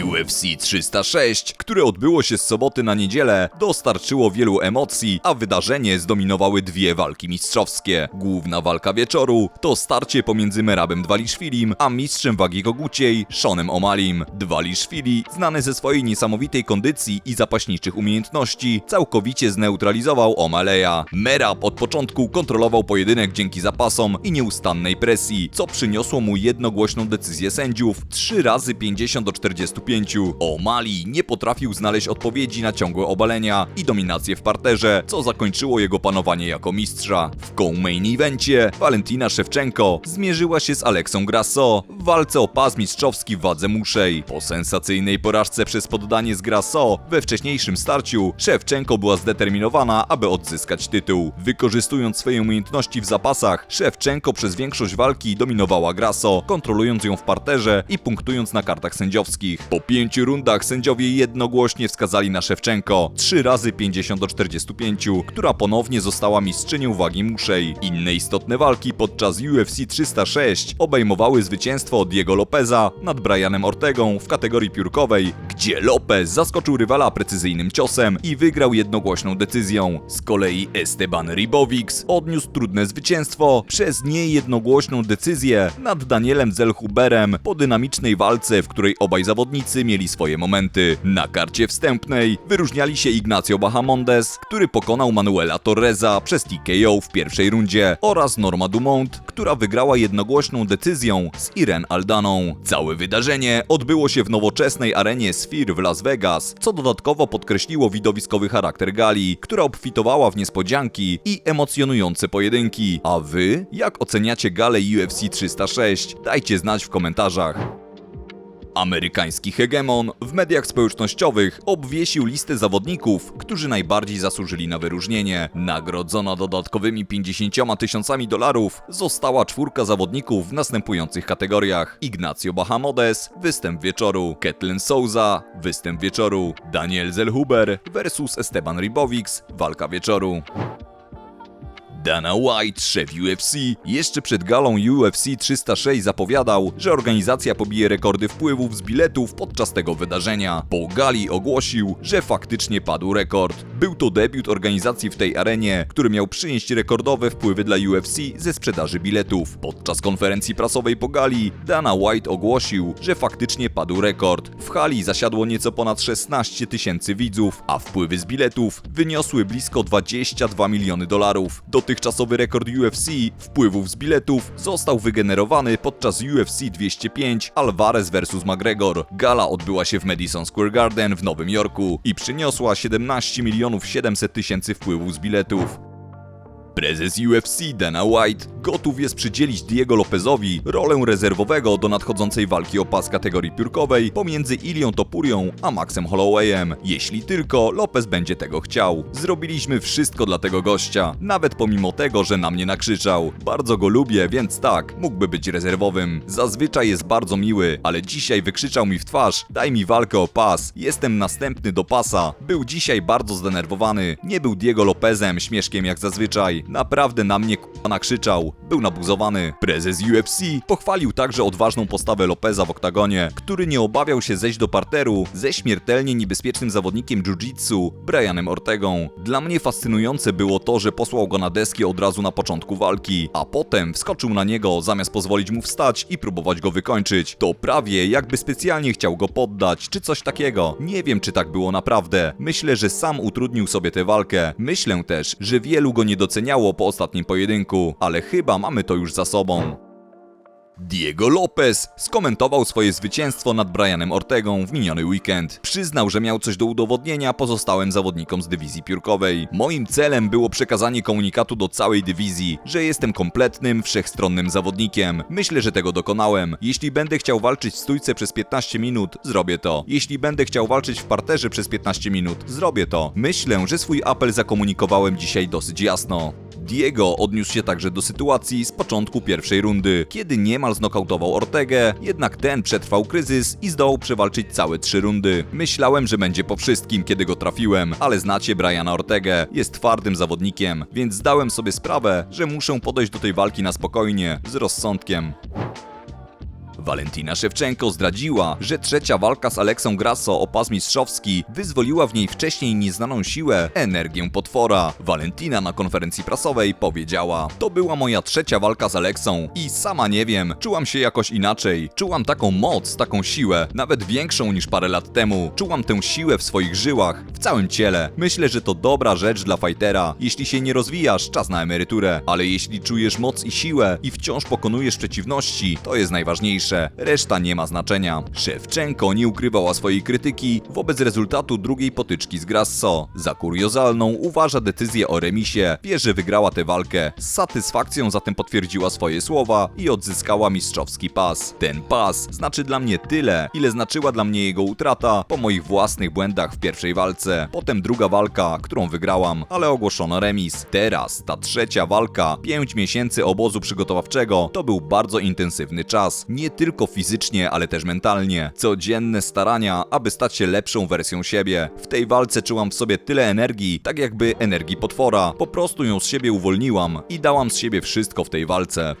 UFC 306, które odbyło się z soboty na niedzielę, dostarczyło wielu emocji, a wydarzenie zdominowały dwie walki mistrzowskie. Główna walka wieczoru to starcie pomiędzy Merabem Dwaliszwilim a mistrzem wagi koguciej Seanem Omalim. Dwaliszwili, znany ze swojej niesamowitej kondycji i zapaśniczych umiejętności, całkowicie zneutralizował Omaleja. Merab od początku kontrolował pojedynek dzięki zapasom i nieustannej presji, co przyniosło mu jednogłośną decyzję sędziów 3 razy 50 do 45. O'Malley nie potrafił znaleźć odpowiedzi na ciągłe obalenia i dominację w parterze, co zakończyło jego panowanie jako mistrza. W co-main evencie Valentina Szewczenko zmierzyła się z Aleksą Grasso w walce o pas mistrzowski w wadze muszej. Po sensacyjnej porażce przez poddanie z Grasso we wcześniejszym starciu Szewczenko była zdeterminowana, aby odzyskać tytuł. Wykorzystując swoje umiejętności w zapasach, Szewczenko przez większość walki dominowała Grasso, kontrolując ją w parterze i punktując na kartach sędziowskich. Po pięciu rundach sędziowie jednogłośnie wskazali na Szewczenko 3 razy 50 do 45, która ponownie została mistrzynią wagi muszej. Inne istotne walki podczas UFC 306 obejmowały zwycięstwo Diego Lopeza nad Brianem Ortegą w kategorii piórkowej, gdzie Lopez zaskoczył rywala precyzyjnym ciosem i wygrał jednogłośną decyzją. Z kolei Esteban Ribovics odniósł trudne zwycięstwo przez niejednogłośną decyzję nad Danielem Zelhuberem po dynamicznej walce, w której obaj zawodnicy mieli swoje momenty. Na karcie wstępnej wyróżniali się Ignacio Bahamondes, który pokonał Manuela Torreza przez TKO w pierwszej rundzie oraz Norma Dumont, która wygrała jednogłośną decyzją z Irene Aldaną. Całe wydarzenie odbyło się w nowoczesnej arenie Sphere w Las Vegas, co dodatkowo podkreśliło widowiskowy charakter gali, która obfitowała w niespodzianki i emocjonujące pojedynki. A wy, jak oceniacie galę UFC 306? Dajcie znać w komentarzach. Amerykański hegemon w mediach społecznościowych obwiesił listę zawodników, którzy najbardziej zasłużyli na wyróżnienie. Nagrodzona dodatkowymi 50 tysiącami dolarów została czwórka zawodników w następujących kategoriach: Ignacio Bahamodes, występ wieczoru, Ketlin Souza, występ wieczoru, Daniel Zelhuber versus Esteban Ribovics, walka wieczoru. Dana White, szef UFC, jeszcze przed galą UFC 306 zapowiadał, że organizacja pobije rekordy wpływów z biletów podczas tego wydarzenia. Po gali ogłosił, że faktycznie padł rekord. Był to debiut organizacji w tej arenie, który miał przynieść rekordowe wpływy dla UFC ze sprzedaży biletów. Podczas konferencji prasowej po gali Dana White ogłosił, że faktycznie padł rekord. W hali zasiadło nieco ponad 16 tysięcy widzów, a wpływy z biletów wyniosły blisko 22 miliony dolarów. Dotychczasowy rekord UFC wpływów z biletów został wygenerowany podczas UFC 205 Alvarez vs McGregor. Gala odbyła się w Madison Square Garden w Nowym Jorku i przyniosła 17 milionów 700 tysięcy wpływów z biletów. Prezes UFC Dana White gotów jest przydzielić Diego Lopezowi rolę rezerwowego do nadchodzącej walki o pas kategorii piórkowej pomiędzy Ilią Topurią a Maxem Hollowayem, jeśli tylko Lopez będzie tego chciał. Zrobiliśmy wszystko dla tego gościa, nawet pomimo tego, że na mnie nakrzyczał. Bardzo go lubię, więc tak, mógłby być rezerwowym. Zazwyczaj jest bardzo miły, ale dzisiaj wykrzyczał mi w twarz: daj mi walkę o pas, jestem następny do pasa. Był dzisiaj bardzo zdenerwowany, nie był Diego Lopezem, śmieszkiem jak zazwyczaj. Naprawdę na mnie k***a nakrzyczał. Był nabuzowany. Prezes UFC pochwalił także odważną postawę Lopeza w oktagonie, który nie obawiał się zejść do parteru ze śmiertelnie niebezpiecznym zawodnikiem jiu-jitsu, Brianem Ortegą. Dla mnie fascynujące było to, że posłał go na deski od razu na początku walki, a potem wskoczył na niego zamiast pozwolić mu wstać i próbować go wykończyć. To prawie jakby specjalnie chciał go poddać, czy coś takiego. Nie wiem, czy tak było naprawdę. Myślę, że sam utrudnił sobie tę walkę. Myślę też, że wielu go nie po ostatnim pojedynku, ale chyba mamy to już za sobą. Diego Lopez skomentował swoje zwycięstwo nad Brianem Ortegą w miniony weekend. Przyznał, że miał coś do udowodnienia pozostałym zawodnikom z dywizji piórkowej. Moim celem było przekazanie komunikatu do całej dywizji, że jestem kompletnym, wszechstronnym zawodnikiem. Myślę, że tego dokonałem. Jeśli będę chciał walczyć w stójce przez 15 minut, zrobię to. Jeśli będę chciał walczyć w parterze przez 15 minut, zrobię to. Myślę, że swój apel zakomunikowałem dzisiaj dosyć jasno. Diego odniósł się także do sytuacji z początku pierwszej rundy, kiedy niemal znokautował Ortegę, jednak ten przetrwał kryzys i zdołał przewalczyć całe trzy rundy. Myślałem, że będzie po wszystkim, kiedy go trafiłem, ale znacie Briana Ortegę, jest twardym zawodnikiem, więc zdałem sobie sprawę, że muszę podejść do tej walki na spokojnie, z rozsądkiem. Valentina Szewczenko zdradziła, że trzecia walka z Aleksą Grasso o pas mistrzowski wyzwoliła w niej wcześniej nieznaną siłę, energię potwora. Valentina na konferencji prasowej powiedziała: To była moja trzecia walka z Aleksą i sama nie wiem, czułam się jakoś inaczej. Czułam taką moc, taką siłę, nawet większą niż parę lat temu. Czułam tę siłę w swoich żyłach, w całym ciele. Myślę, że to dobra rzecz dla fightera. Jeśli się nie rozwijasz, czas na emeryturę, ale jeśli czujesz moc i siłę i wciąż pokonujesz przeciwności, to jest najważniejsze. Reszta nie ma znaczenia. Szewczenko nie ukrywała swojej krytyki wobec rezultatu drugiej potyczki z Grasso. Za kuriozalną uważa decyzję o remisie, wie, że wygrała tę walkę. Z satysfakcją zatem potwierdziła swoje słowa i odzyskała mistrzowski pas. Ten pas znaczy dla mnie tyle, ile znaczyła dla mnie jego utrata po moich własnych błędach w pierwszej walce. Potem druga walka, którą wygrałam, ale ogłoszono remis. Teraz ta trzecia walka, 5 miesięcy obozu przygotowawczego, to był bardzo intensywny czas. Nie tylko fizycznie, ale też mentalnie. Codzienne starania, aby stać się lepszą wersją siebie. W tej walce czułam w sobie tyle energii, tak jakby energii potwora. Po prostu ją z siebie uwolniłam i dałam z siebie wszystko w tej walce.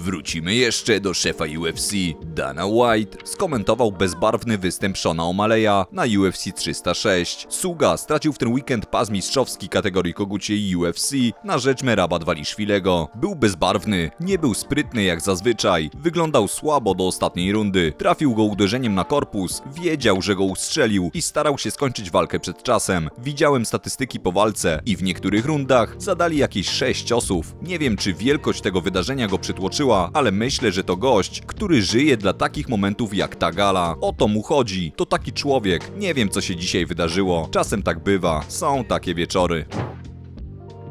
Wrócimy jeszcze do szefa UFC. Dana White skomentował bezbarwny występ Shona O'Malley'a na UFC 306. Suga stracił w ten weekend pas mistrzowski kategorii kogucie UFC na rzecz Meraba Dwaliszwilego. Był bezbarwny, nie był sprytny jak zazwyczaj, wyglądał słabo do ostatniej rundy. Trafił go uderzeniem na korpus, wiedział, że go ustrzelił i starał się skończyć walkę przed czasem. Widziałem statystyki po walce i w niektórych rundach zadali jakieś 6 ciosów. Nie wiem, czy wielkość tego wydarzenia go przytłoczyła, ale myślę, że to gość, który żyje dla takich momentów jak ta gala. O to mu chodzi. To taki człowiek. Nie wiem, co się dzisiaj wydarzyło. Czasem tak bywa. Są takie wieczory.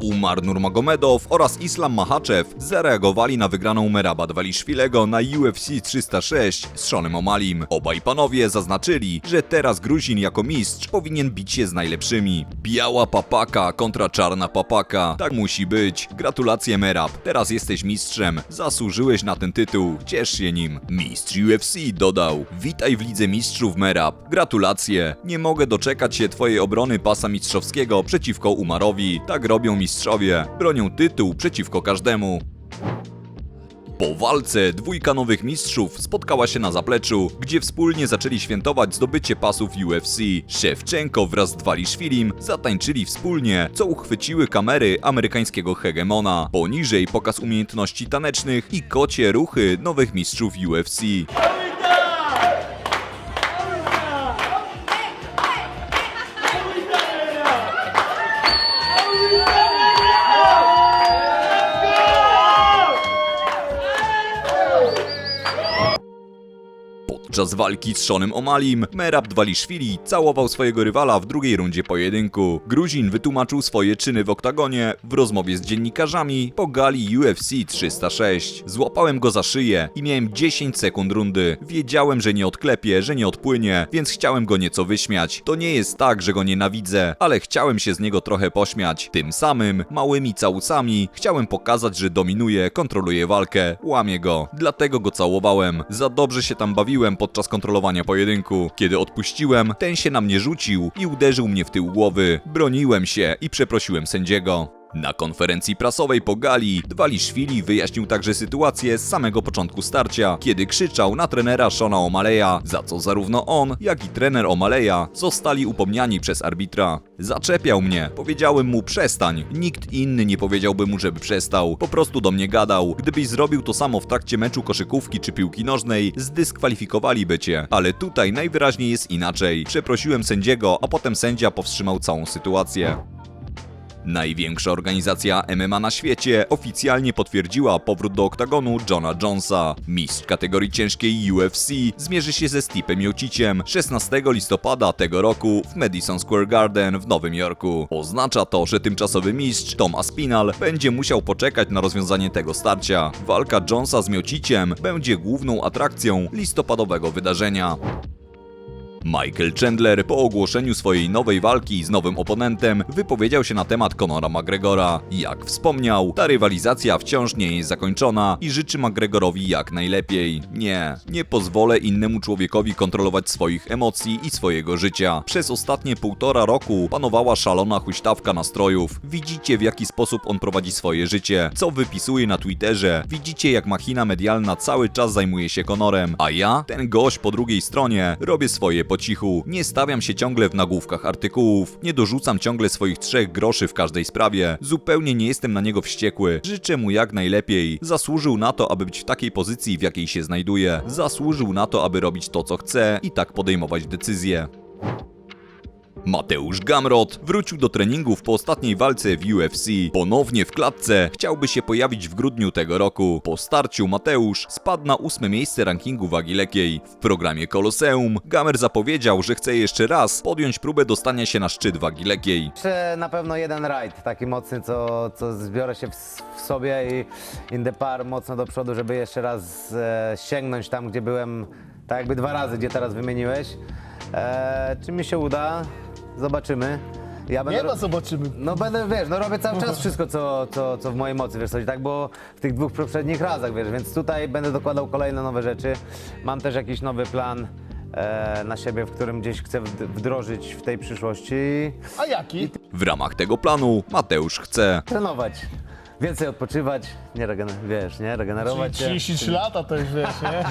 Umar Nurmagomedow oraz Islam Mahachev zareagowali na wygraną Meraba Dwaliszwilego na UFC 306 z Seanem O'Malim. Obaj panowie zaznaczyli, że teraz Gruzin jako mistrz powinien bić się z najlepszymi. Biała papaka kontra czarna papaka. Tak musi być. Gratulacje Merab. Teraz jesteś mistrzem. Zasłużyłeś na ten tytuł. Ciesz się nim. Mistrz UFC dodał. Witaj w Lidze Mistrzów Merab. Gratulacje. Nie mogę doczekać się twojej obrony pasa mistrzowskiego przeciwko Umarowi. Tak robią mistrzowie. Bronią tytuł przeciwko każdemu. Po walce dwójka nowych mistrzów spotkała się na zapleczu, gdzie wspólnie zaczęli świętować zdobycie pasów UFC. Szewczenko wraz z Dwaliszwilim zatańczyli wspólnie, co uchwyciły kamery amerykańskiego hegemona. Poniżej pokaz umiejętności tanecznych i kocie ruchy nowych mistrzów UFC. Podczas walki z Seanem O'Malim, Merab Dwaliszwili całował swojego rywala w drugiej rundzie pojedynku. Gruzin wytłumaczył swoje czyny w oktagonie w rozmowie z dziennikarzami po gali UFC 306. Złapałem go za szyję i miałem 10 sekund rundy. Wiedziałem, że nie odklepie, że nie odpłynie, więc chciałem go nieco wyśmiać. To nie jest tak, że go nienawidzę, ale chciałem się z niego trochę pośmiać. Tym samym, małymi całusami, chciałem pokazać, że dominuję, kontroluję walkę, łamię go. Dlatego go całowałem. Za dobrze się tam bawiłem podczas kontrolowania pojedynku. Kiedy odpuściłem, ten się na mnie rzucił i uderzył mnie w tył głowy. Broniłem się i przeprosiłem sędziego. Na konferencji prasowej po gali Dwaliszwili wyjaśnił także sytuację z samego początku starcia, kiedy krzyczał na trenera Shona O'Malley'a, za co zarówno on, jak i trener O'Malley'a zostali upomniani przez arbitra. Zaczepiał mnie, powiedziałem mu przestań, nikt inny nie powiedziałby mu, żeby przestał, po prostu do mnie gadał. Gdybyś zrobił to samo w trakcie meczu koszykówki czy piłki nożnej, zdyskwalifikowaliby cię, ale tutaj najwyraźniej jest inaczej. Przeprosiłem sędziego, a potem sędzia powstrzymał całą sytuację. Największa organizacja MMA na świecie oficjalnie potwierdziła powrót do oktagonu Johna Jonesa. Mistrz kategorii ciężkiej UFC zmierzy się ze Stipem Jociciem 16 listopada tego roku w Madison Square Garden w Nowym Jorku. Oznacza to, że tymczasowy mistrz Tom Aspinall będzie musiał poczekać na rozwiązanie tego starcia. Walka Jonesa z Miociciem będzie główną atrakcją listopadowego wydarzenia. Michael Chandler po ogłoszeniu swojej nowej walki z nowym oponentem wypowiedział się na temat Conora McGregora. Jak wspomniał, ta rywalizacja wciąż nie jest zakończona i życzy McGregorowi jak najlepiej. Nie, nie pozwolę innemu człowiekowi kontrolować swoich emocji i swojego życia. Przez ostatnie półtora roku panowała szalona huśtawka nastrojów. Widzicie w jaki sposób on prowadzi swoje życie, co wypisuje na Twitterze. Widzicie jak machina medialna cały czas zajmuje się Conorem, a ja, ten gość po drugiej stronie, robię swoje po cichu. Nie stawiam się ciągle w nagłówkach artykułów, nie dorzucam ciągle swoich trzech groszy w każdej sprawie. Zupełnie nie jestem na niego wściekły. Życzę mu jak najlepiej. Zasłużył na to, aby być w takiej pozycji, w jakiej się znajduje. Zasłużył na to, aby robić to, co chce i tak podejmować decyzje. Mateusz Gamrot wrócił do treningów po ostatniej walce w UFC. Ponownie w klatce chciałby się pojawić w grudniu tego roku. Po starciu Mateusz spadł na ósme miejsce rankingu wagi lekkiej. W programie Koloseum Gamer zapowiedział, że chce jeszcze raz podjąć próbę dostania się na szczyt wagi lekkiej. Jeszcze na pewno jeden rajd taki mocny, co, co zbiorę się w, w sobie i in the par mocno do przodu, żeby jeszcze raz e, sięgnąć tam, gdzie byłem, tak jakby dwa razy, gdzie teraz wymieniłeś. E, czy mi się uda? Zobaczymy. Ja Nie ro- no, zobaczymy. No będę, wiesz, no robię cały czas wszystko, co, co, co w mojej mocy, wiesz, co, i tak było w tych dwóch poprzednich razach, wiesz, więc tutaj będę dokładał kolejne nowe rzeczy. Mam też jakiś nowy plan e, na siebie, w którym gdzieś chcę wd- wdrożyć w tej przyszłości. A jaki? W ramach tego planu Mateusz chce trenować, więcej odpoczywać, nie regener- wiesz, nie, regenerować się. 33 lata to już wiesz, nie?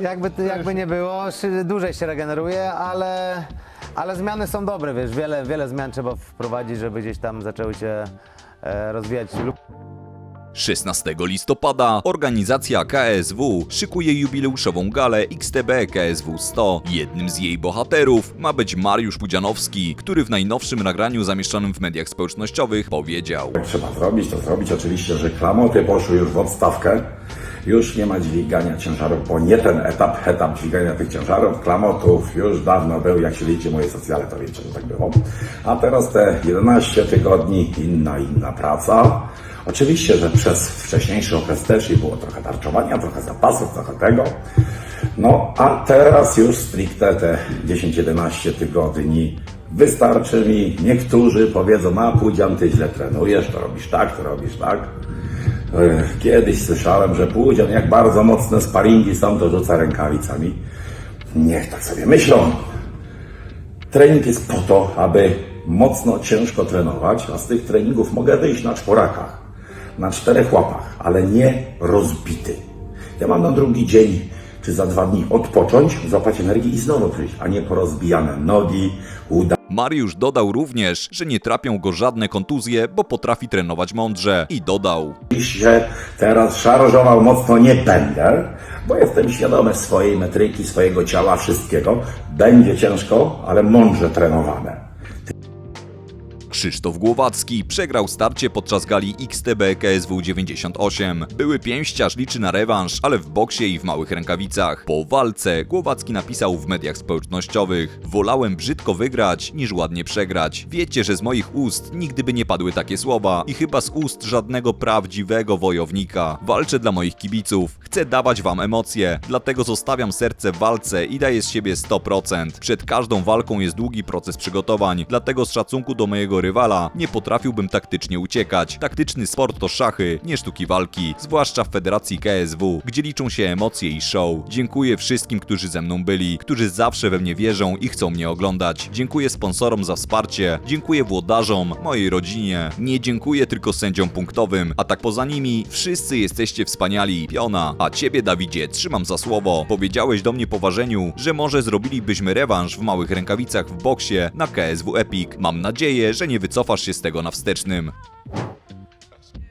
Jakby, jakby nie było, szy- dłużej się regeneruje, ale, ale zmiany są dobre, wiesz, wiele, wiele zmian trzeba wprowadzić, żeby gdzieś tam zaczęły się e, rozwijać 16 listopada organizacja KSW szykuje jubileuszową galę XTB KSW 100. Jednym z jej bohaterów ma być Mariusz Pudzianowski, który w najnowszym nagraniu zamieszczonym w mediach społecznościowych powiedział: trzeba zrobić, to zrobić. Oczywiście, że klamoty poszły już w odstawkę. Już nie ma dźwigania ciężarów, bo nie ten etap, etap dźwigania tych ciężarów, klamotów już dawno był. Jak śledzicie moje socjale, to wiecie, że tak było. A teraz te 11 tygodni, inna, inna praca. Oczywiście, że przez wcześniejszy okres też i było trochę tarczowania, trochę zapasów, trochę tego. No, a teraz już stricte te 10-11 tygodni wystarczy mi. Niektórzy powiedzą, a Pudzian, ty źle trenujesz, to robisz tak, to robisz tak. Ech, Kiedyś słyszałem, że Pudzian, jak bardzo mocne sparingi są, to rzuca rękawicami. Niech tak sobie myślą. Trening jest po to, aby mocno, ciężko trenować, a z tych treningów mogę wyjść na czworakach, na czterech łapach, ale nie rozbity. Ja mam na drugi dzień czy za dwa dni odpocząć, złapać energii i znowu przyjść, a nie porozbijane nogi, uda Mariusz dodał również, że nie trapią go żadne kontuzje, bo potrafi trenować mądrze. I dodał: się teraz szarżował mocno nie będę, bo jestem świadomy swojej metryki, swojego ciała, wszystkiego. Będzie ciężko, ale mądrze trenowane. Krzysztof Głowacki przegrał starcie podczas gali XTB KSW 98. Były pięściarz liczy na rewanż, ale w boksie i w małych rękawicach. Po walce Głowacki napisał w mediach społecznościowych: Wolałem brzydko wygrać niż ładnie przegrać. Wiecie, że z moich ust nigdy by nie padły takie słowa i chyba z ust żadnego prawdziwego wojownika. Walczę dla moich kibiców. Chcę dawać wam emocje, dlatego zostawiam serce w walce i daję z siebie 100%. Przed każdą walką jest długi proces przygotowań, dlatego z szacunku do mojego rywala nie potrafiłbym taktycznie uciekać. Taktyczny sport to szachy, nie sztuki walki, zwłaszcza w Federacji KSW, gdzie liczą się emocje i show. Dziękuję wszystkim, którzy ze mną byli, którzy zawsze we mnie wierzą i chcą mnie oglądać. Dziękuję sponsorom za wsparcie, dziękuję włodarzom, mojej rodzinie. Nie dziękuję tylko sędziom punktowym, a tak poza nimi wszyscy jesteście wspaniali. Piona, a ciebie Dawidzie trzymam za słowo. Powiedziałeś do mnie po ważeniu, że może zrobilibyśmy rewanż w małych rękawicach w boksie na KSW Epic. Mam nadzieję, że nie wycofasz się z tego na wstecznym.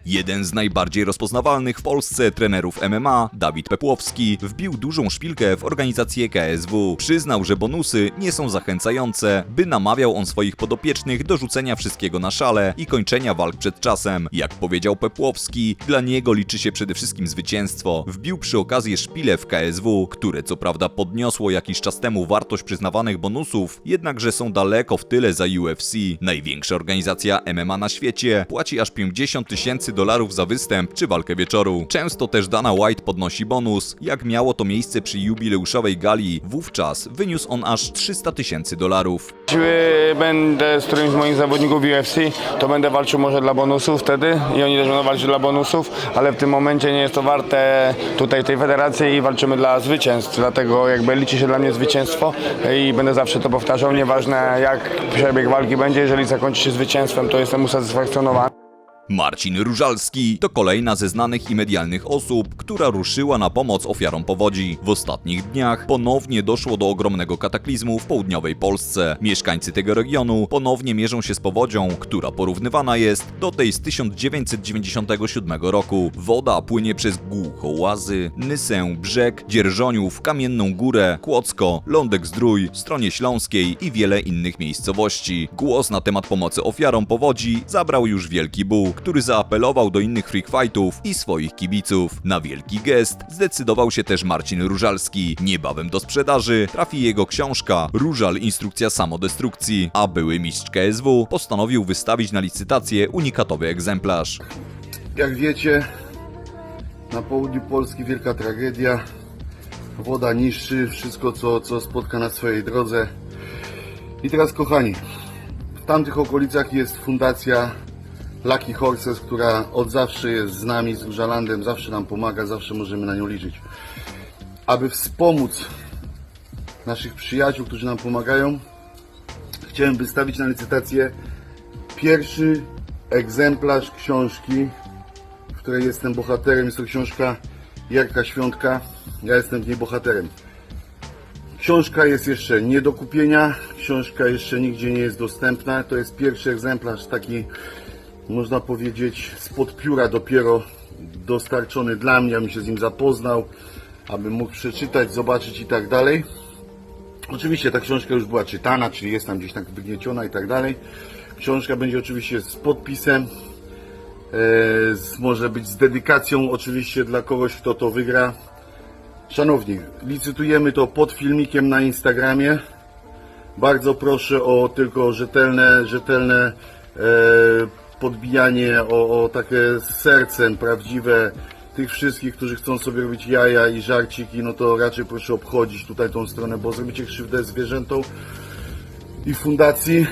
Jeden z najbardziej rozpoznawalnych w Polsce trenerów MMA, Dawid Pepłowski, wbił dużą szpilkę w organizację KSW. Przyznał, że bonusy nie są zachęcające, by namawiał on swoich podopiecznych do rzucenia wszystkiego na szale i kończenia walk przed czasem. Jak powiedział Pepłowski, dla niego liczy się przede wszystkim zwycięstwo. Wbił przy okazji szpilę w KSW, które co prawda podniosło jakiś czas temu wartość przyznawanych bonusów, jednakże są daleko w tyle za UFC. Największa organizacja MMA na świecie płaci aż 50 tysięcy dolarów za występ czy walkę wieczoru. Często też Dana White podnosi bonus. Jak miało to miejsce przy jubileuszowej gali, wówczas wyniósł on aż 300 tysięcy dolarów. Jeśli będę z którymś z moich zawodników UFC, to będę walczył może dla bonusów wtedy i oni też będą walczyć dla bonusów, ale w tym momencie nie jest to warte tutaj tej federacji i walczymy dla zwycięstw, dlatego jakby liczy się dla mnie zwycięstwo i będę zawsze to powtarzał, nieważne jak przebieg walki będzie, jeżeli zakończy się zwycięstwem, to jestem usatysfakcjonowany. Marcin Różalski to kolejna ze znanych i medialnych osób, która ruszyła na pomoc ofiarom powodzi. W ostatnich dniach ponownie doszło do ogromnego kataklizmu w południowej Polsce. Mieszkańcy tego regionu ponownie mierzą się z powodzią, która porównywana jest do tej z 1997 roku. Woda płynie przez Głuchołazy, Nysę, Brzeg, Dzierżoniów, Kamienną Górę, Kłodzko, Lądek Zdrój, Stronie Śląskiej i wiele innych miejscowości. Głos na temat pomocy ofiarom powodzi zabrał już Wielki Buł, który zaapelował do innych freak fightów i swoich kibiców. Na wielki gest zdecydował się też Marcin Różalski. Niebawem do sprzedaży trafi jego książka Różal Instrukcja Samodestrukcji, a były mistrz KSW postanowił wystawić na licytację unikatowy egzemplarz. Jak wiecie, na południu Polski wielka tragedia. Woda niszczy wszystko, co, co spotka na swojej drodze. I teraz, kochani, w tamtych okolicach jest fundacja Lucky Horses, która od zawsze jest z nami, z Różalandem, zawsze nam pomaga, zawsze możemy na nią liczyć. Aby wspomóc naszych przyjaciół, którzy nam pomagają, chciałem wystawić na licytację pierwszy egzemplarz książki w której jestem bohaterem. Jest to książka Jarka Świątka. Ja jestem w niej bohaterem. Książka jest jeszcze nie do kupienia. Książka jeszcze nigdzie nie jest dostępna. To jest pierwszy egzemplarz, taki można powiedzieć spod pióra dopiero dostarczony dla mnie, abym się z nim zapoznał, abym mógł przeczytać, zobaczyć i tak dalej. Oczywiście ta książka już była czytana, czyli jest tam gdzieś tak wygnieciona i tak dalej. Książka będzie oczywiście z podpisem, e, może być z dedykacją oczywiście dla kogoś, kto to wygra. Szanowni, licytujemy to pod filmikiem na Instagramie. Bardzo proszę o tylko rzetelne, rzetelne e, podbijanie, o, o takie sercem prawdziwe tych wszystkich, którzy chcą sobie robić jaja i żarciki, no to raczej proszę obchodzić tutaj tą stronę, bo zrobicie krzywdę zwierzętom i fundacji,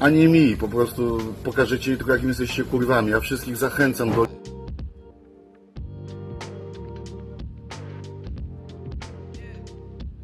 a nie mi. Po prostu pokażecie tylko jakim jesteście kurwami. Ja wszystkich zachęcam do